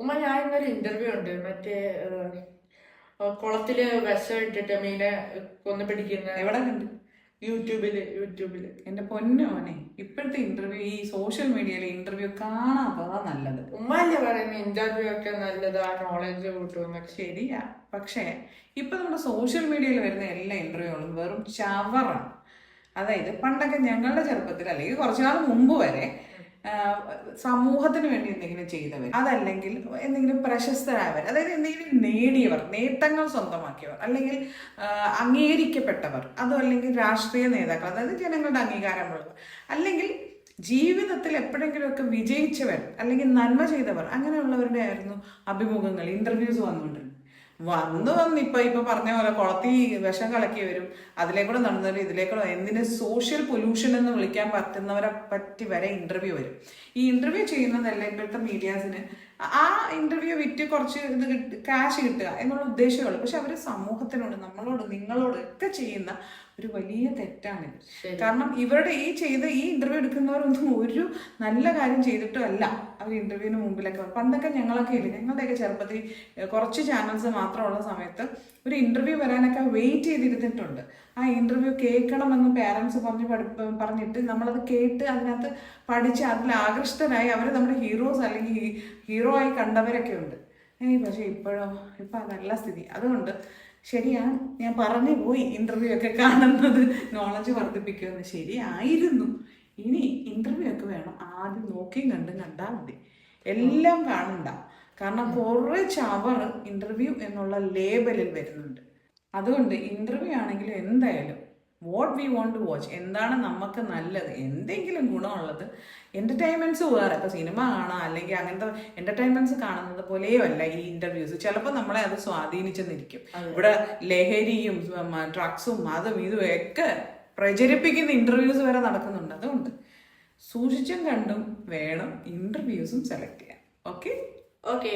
ഉമ്മ ഞാൻ ഇന്നലെ ഇന്റർവ്യൂ ഉണ്ട്. മറ്റേ കുളത്തിൽ വിഷം ഇട്ടിട്ട് മീനെ കൊന്നു പിടിക്കുന്ന എവിടെ കണ്ട് യൂട്യൂബിൽ യൂട്യൂബിൽ. എന്റെ പൊന്നോനെ ഇപ്പോഴത്തെ ഇന്റർവ്യൂ ഈ സോഷ്യൽ മീഡിയയിലെ ഇന്റർവ്യൂ കാണാത്തതാ നല്ലത്. ഉമ്മല്ലേ പറയുന്ന ഇന്റർവ്യൂ ഒക്കെ നല്ലതാ നോളജ് കൂട്ടും ശരിയാ. പക്ഷേ ഇപ്പൊ നമ്മുടെ സോഷ്യൽ മീഡിയയിൽ വരുന്ന എല്ലാ ഇന്റർവ്യൂകളും വെറും ചവറാണ്. അതായത് പണ്ടൊക്കെ ഞങ്ങളുടെ ചെറുപ്പത്തിൽ അല്ലെങ്കിൽ കുറച്ചു നാൾ മുമ്പ് വരെ സമൂഹത്തിന് വേണ്ടി എന്തെങ്കിലും ചെയ്തവർ അതല്ലെങ്കിൽ എന്തെങ്കിലും പ്രശസ്തരായവർ അതായത് എന്തെങ്കിലും നേടിയവർ നേട്ടങ്ങൾ സ്വന്തമാക്കിയവർ അല്ലെങ്കിൽ അംഗീകരിക്കപ്പെട്ടവർ അതും അല്ലെങ്കിൽ രാഷ്ട്രീയ നേതാക്കൾ അതായത് ജനങ്ങളുടെ അംഗീകാരമുള്ളവർ അല്ലെങ്കിൽ ജീവിതത്തിൽ എപ്പോഴെങ്കിലുമൊക്കെ വിജയിച്ചവർ അല്ലെങ്കിൽ നന്മ ചെയ്തവർ അങ്ങനെയുള്ളവരുടെ ആയിരുന്നു അഭിമുഖങ്ങൾ ഇന്റർവ്യൂസ് വന്നുകൊണ്ടിരുന്നത്. വന്ന് വന്ന് ഇപ്പൊ ഇപ്പൊ പറഞ്ഞ പോലെ കുളത്തി വിഷം കളക്കി വരും. അതിലേക്കൂടെ നടന്നവരും ഇതിലേക്കൂടെ എന്തിന് സോഷ്യൽ പൊല്യൂഷൻ എന്ന് വിളിക്കാൻ പറ്റുന്നവരെ പറ്റി വരെ ഇന്റർവ്യൂ വരും. ഈ ഇന്റർവ്യൂ ചെയ്യുന്നതല്ല ഇപ്പോഴത്തെ മീഡിയാസിന് ആ ഇന്റർവ്യൂ വിറ്റ് കുറച്ച് ഇത് ക്യാഷ് കിട്ടുക എന്നുള്ള ഉദ്ദേശമുള്ളൂ പക്ഷെ അവർ സമൂഹത്തിനോട് നമ്മളോട് നിങ്ങളോട് ഒക്കെ ചെയ്യുന്ന ഒരു വലിയ തെറ്റാണ് കാരണം ഇവരുടെ ഈ ചെയ്ത ഈ ഇന്റർവ്യൂ എടുക്കുന്നവരൊന്നും ഒരു നല്ല കാര്യം ചെയ്തിട്ടും അല്ല അവർ ഇന്റർവ്യൂവിന് മുമ്പിലൊക്കെ. പണ്ടൊക്കെ ഞങ്ങളൊക്കെ ഇല്ല ഞങ്ങളുടെയൊക്കെ ചെറുപ്പത്തിൽ കുറച്ച് ചാനൽസ് മാത്രമുള്ള സമയത്ത് ഒരു ഇന്റർവ്യൂ വരാനൊക്കെ വെയിറ്റ് ചെയ്തിരുന്നിട്ടുണ്ട്. ആ ഇന്റർവ്യൂ കേൾക്കണമെന്ന് പേരൻസ് പറഞ്ഞ് പഠി പറഞ്ഞിട്ട് നമ്മളത് കേട്ട് അതിനകത്ത് പഠിച്ച് അതിൽ ആകൃഷ്ടരായി അവർ നമ്മുടെ ഹീറോസ് അല്ലെങ്കിൽ ഹീറോ ആയി കണ്ടവരൊക്കെ ഉണ്ട്. ഏയ് പക്ഷേ ഇപ്പോഴോ? ഇപ്പം അതല്ല സ്ഥിതി. അതുകൊണ്ട് ശരിയാണ്. ഞാൻ പറഞ്ഞു പോയി ഇന്റർവ്യൂ ഒക്കെ കാണുന്നത്. നോളജ് വർദ്ധിപ്പിക്കുമെന്ന്. ശരിയായിരുന്നു. ഇനി ഇന്റർവ്യൂ ഒക്കെ വേണം. ആദ്യം നോക്കിയും കണ്ടും കണ്ടാൽ മതി. എല്ലാം കാണണ്ട. കാരണം കുറേ ചവർ ഇന്റർവ്യൂ എന്നുള്ള ലേബലിൽ വരുന്നുണ്ട്. അതുകൊണ്ട് ഇന്റർവ്യൂ ആണെങ്കിലും എന്തായാലും what we want to watch എന്താണ് നമുക്ക് നല്ലത്? എന്തെങ്കിലും ഗുണമുള്ളത് എന്റർടൈൻമെന്റ്സ് വേറെ. ഇപ്പോൾ സിനിമ കാണാം അല്ലെങ്കിൽ അങ്ങനത്തെ എന്റർടൈൻമെന്റ്സ് കാണുന്നത് പോലെയോ അല്ല ഈ ഇന്റർവ്യൂസ് ചിലപ്പോൾ നമ്മളെ അത് സ്വാധീനിച്ചെന്നിരിക്കും. ഇവിടെ ലഹരിയും ഡ്രഗ്സും അതും ഇതും ഒക്കെ പ്രചരിപ്പിക്കുന്ന ഇന്റർവ്യൂസ് വരെ നടക്കുന്നുണ്ട്. അതുകൊണ്ട് സൂക്ഷിച്ചും കണ്ടും വേണം ഇന്റർവ്യൂസും സെലക്ട് ചെയ്യാൻ. Okay okay